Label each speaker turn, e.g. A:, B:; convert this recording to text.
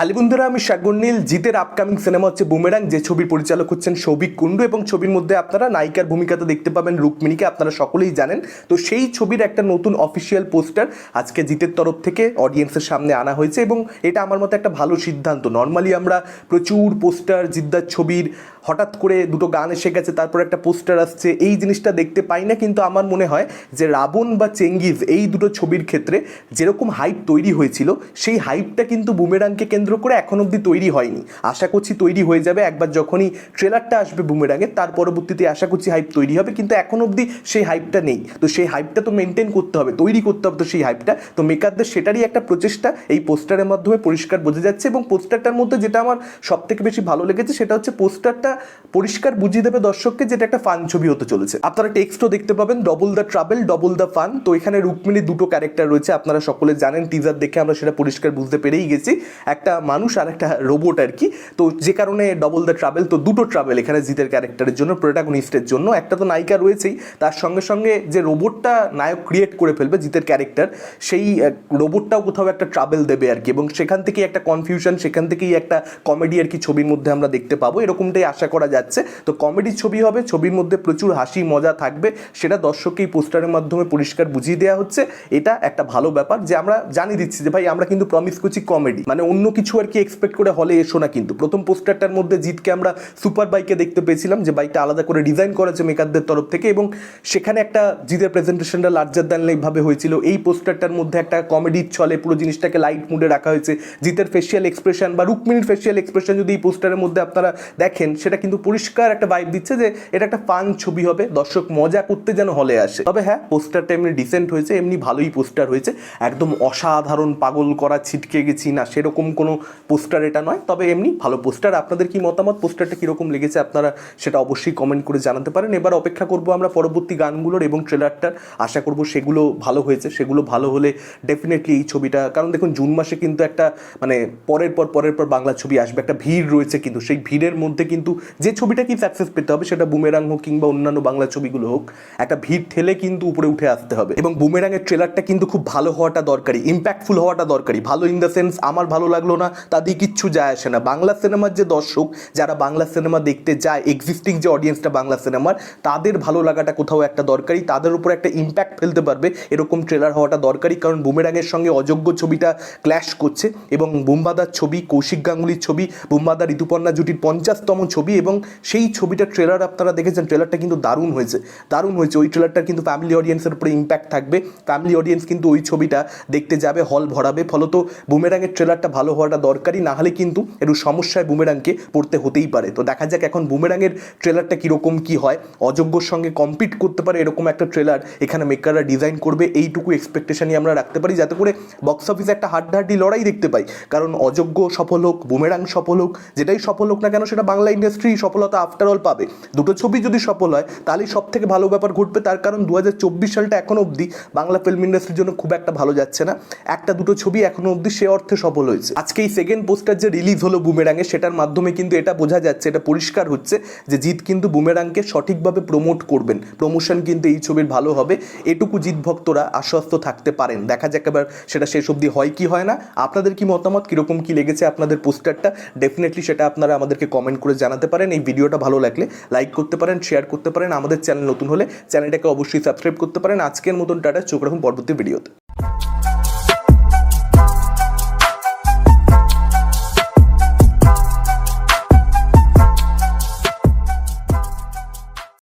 A: হালি বন্ধুরা আমি শাগুন্নীল জিতের আপকামিং সিনেমা হচ্ছে বুমেরাং যে ছবির পরিচালক হচ্ছেন সৌভিক কুণ্ডু এবং ছবির মধ্যে আপনারা নায়িকার ভূমিকাতে দেখতে পাবেন রুক্মিণীকে, আপনারা সকলেই জানেন। তো সেই ছবির একটা নতুন অফিসিয়াল পোস্টার আজকে জিতের তরফ থেকে অডিয়েন্সের সামনে আনা হয়েছে এবং এটা আমার মতে একটা ভালো সিদ্ধান্ত। নর্মালি আমরা প্রচুর পোস্টার জিদ্দার ছবির, হঠাৎ করে দুটো গান এসে গেছে, তারপর একটা পোস্টার আসছে, এই জিনিসটা দেখতে পাই না, কিন্তু আমার মনে হয় যে রাবণ বা চেঙ্গিজ এই দুটো ছবির ক্ষেত্রে যেরকম হাইপ তৈরি হয়েছিল, সেই হাইপটা কিন্তু বুমেরাংকে কেন্দ্র করে এখন অবধি তৈরি হয়নি। আশা করছি তৈরি হয়ে যাবে। একবার যখনই ট্রেলারটা আসবে বুমেরাঙের তার পরবর্তীতে আশা করছি হাইপ তৈরি হবে। কিন্তু এখন অবধি সেই হাইপটা নেই। তো সেই হাইপটা তো মেনটেন করতে হবে, তৈরি করতে হবে তো সেই হাইপটা তো মেকারদের সেটারই একটা প্রচেষ্টা। এই পোস্টারের মাধ্যমে পরিষ্কার বোঝা যাচ্ছে এবং পোস্টারটার মধ্যে যেটা আমার সব থেকে বেশি ভালো লেগেছে সেটা হচ্ছে পোস্টারটা পরিষ্কার বুঝিয়ে দেবে দর্শককে যেটা একটা ফান ছবি হতে চলেছে। আপনারা টেক্সটও দেখতে পাবেন double the travel double the fun তো এখানে রুক্মিণীর দুটো ক্যারেক্টার রয়েছে, আপনারা সকলে জানেন। টিজার দেখে আমরা সেটা পরিষ্কার বুঝতে পেরেই গেছি। একটা মানুষ আর একটা রোবট আর কি। তো যে কারণে ডবল দ্য ট্রাভেল তো দুটো ট্রাভেল এখানে জিতের ক্যারেক্টারের জন্য প্রোটাগনিস্টের জন্য। একটা তো নায়িকা রয়েছেই, তার সঙ্গে সঙ্গে যে রোবটটা নায়ক ক্রিয়েট করে ফেলবে জিতের ক্যারেক্টার সেই রোবটটাও কোথাও একটা ট্রাভেল দেবে আর কি। এবং সেখান থেকেই একটা কনফিউশন সেখান থেকেই একটা কমেডি আর কি ছবির মধ্যে আমরা দেখতে পাবো। এরকমটাই আশা করা যাচ্ছে। তো কমেডি ছবি হবে, ছবির মধ্যে প্রচুর হাসি, মজা থাকবে। সেটা দর্শককে এই পোস্টারের মাধ্যমে পরিষ্কার বুঝিয়ে দেওয়া হচ্ছে। এটা একটা ভালো ব্যাপার যে আমরা জানিয়ে দিচ্ছি যে, ভাই, আমরা কিন্তু প্রমিস করছি কমেডি মানে অন্য কিছু আর কি এক্সপেক্ট করে হলে এসো না কিন্তু। প্রথম পোস্টারটার মধ্যে জিতকে আমরা সুপার বাইকে দেখতে পেয়েছিলাম, যে বাইকটা আলাদা করে ডিজাইন করেছে মেকারদের তরফ থেকে এবং সেখানে একটা জিতের প্রেজেন্টেশনটা লার্জার দ্যান লাইফ ভাবে হয়েছিল। এই পোস্টারটার মধ্যে একটা কমেডির ছলে পুরো জিনিসটাকে লাইট মুডে রাখা হয়েছে। জিতের ফেসিয়াল এক্সপ্রেশন বা রুক্মিণীর ফেসিয়াল এক্সপ্রেশন যদি এই পোস্টারের মধ্যে আপনারা দেখেন, সেটা কিন্তু পরিষ্কার একটা ভাইব দিচ্ছে যে এটা একটা ফান ছবি হবে, দর্শক মজা করতে যেন হলে আসে। তবে হ্যাঁ পোস্টারটা এমনি ডিসেন্ট হয়েছে, এমনি ভালোই পোস্টার হয়েছে। একদম অসাধারণ পাগল করা ছিটকে গেছি না, সেরকম কোনো পোস্টার এটা নয়। তবে এমনি ভালো পোস্টার। আপনাদের কি মতামত? পোস্টারটা কীরকম লেগেছে আপনারা সেটা অবশ্যই কমেন্ট করে জানাতে পারেন। এবার অপেক্ষা করব আমরা পরবর্তী গানগুলোর এবং ট্রেলারটার আশা করব সেগুলো ভালো হয়েছে। সেগুলো ভালো হলে ডেফিনেটলি এই ছবিটা, কারণ দেখুন, জুন মাসে কিন্তু একটা মানে পরের পর পরের পর বাংলা ছবি আসবে। একটা ভিড় রয়েছে কিন্তু। সেই ভিড়ের মধ্যে কিন্তু যে ছবিটা কি সাকসেস পেতে হবে সেটা বুমেরাং হোক কিংবা অন্যান্য বাংলা ছবিগুলো হোক, একটা ভিড় ঠেলে কিন্তু উপরে উঠে আসতে হবে। এবং বুমেরাংয়ের ট্রেলারটা কিন্তু খুব ভালো হওয়াটা দরকারি ইম্প্যাক্টফুল হওয়াটা দরকারি। ভালো ইন দ্য সেন্স আমার ভালো লাগল না তাদের কিচ্ছু যায় আসে না। বাংলা সিনেমার যে দর্শক, যারা বাংলা সিনেমা দেখতে যায় এক্সিস্টিং যে অডিয়েন্সটা বাংলা সিনেমার, তাদের ভালো লাগাটা কোথাও একটা দরকারি তাদের উপর একটা ইম্প্যাক্ট ফেলতে পারবে। এরকম ট্রেলার হওয়াটা দরকারি কারণ বুমেরাঙের সঙ্গে অযোগ্য ছবিটা ক্ল্যাশ করছে এবং বুম্বাদার ছবি, কৌশিক গাঙ্গুলির ছবি বুম্বাদা ঋতুপর্ণা জুটির পঞ্চাশতম ছবি এবং সেই ছবিটা ট্রেলার আপনারা দেখেছেন ট্রেলারটা কিন্তু দারুণ হয়েছে। দারুণ হয়েছে। ওই ট্রেলারটার কিন্তু ফ্যামিলি অডিয়েন্সের উপরে ইম্প্যাক্ট থাকবে। ফ্যামিলি অডিয়েন্স কিন্তু ওই ছবিটা দেখতে যাবে হল ভরাবে। ফলত বুমেরাঙের ট্রেলারটা ভালো হওয়াটা দরকারি না হলে কিন্তু একটু সমস্যায় বুমেরাংকে পড়তে হতেই পারে। তো দেখা যাক এখন বুমেরাংয়ের ট্রেলারটা কীরকম কী হয়। অযোগ্যর সঙ্গে কম্পিট করতে পারে এরকম একটা ট্রেলার এখানে মেকাররা ডিজাইন করবে, এইটুকু এক্সপেকটেশনই আমরা রাখতে পারি যাতে করে বক্স অফিসে একটা হাড্ডাহাড্ডি লড়াই দেখতে পাই। কারণ অযোগ্য সফল হোক, বুমেরাং সফল হোক, যেটাই সফল হোক না কেন সেটা বাংলা ইন্ডাস্ট্রি সফলতা আফটার অল পাবে। দুটো ছবি যদি সফল হয়, তাহলেই সব থেকে ভালো ব্যাপার ঘটবে। তার কারণ দু হাজার চব্বিশ সালটা এখনও অবধি বাংলা ফিল্ম ইন্ডাস্ট্রির জন্য খুব একটা ভালো যাচ্ছে না। একটা দুটো ছবি এখনও অবধি সে অর্থে সফল হয়েছে। আজকে এই সেকেন্ড পোস্টার যে রিলিজ হলো বুমেরাঙে সেটার মাধ্যমে কিন্তু এটা বোঝা যাচ্ছে, এটা পরিষ্কার হচ্ছে যে জিৎ কিন্তু বুমেরাংকে সঠিকভাবে প্রমোট করবেন। প্রমোশন কিন্তু এই ছবির ভালো হবে। এটুকু জিৎ ভক্তরা আশ্বস্ত থাকতে পারেন। দেখা যাক এবার সেটা শেষ অবধি হয় কি হয় না। আপনাদের কি মতামত? কীরকম কি লেগেছে আপনাদের পোস্টারটা ডেফিনেটলি সেটা আপনারা আমাদেরকে কমেন্ট করে জানাতে পারেন। এই ভিডিওটা ভালো লাগলে লাইক করতে পারেন শেয়ার করতে পারেন। আমাদের চ্যানেল নতুন হলে চ্যানেলটাকে অবশ্যই সাবস্ক্রাইব করতে পারেন। আজকের মতন টাটা। চোখ রাখুন পরবর্তী ভিডিওতে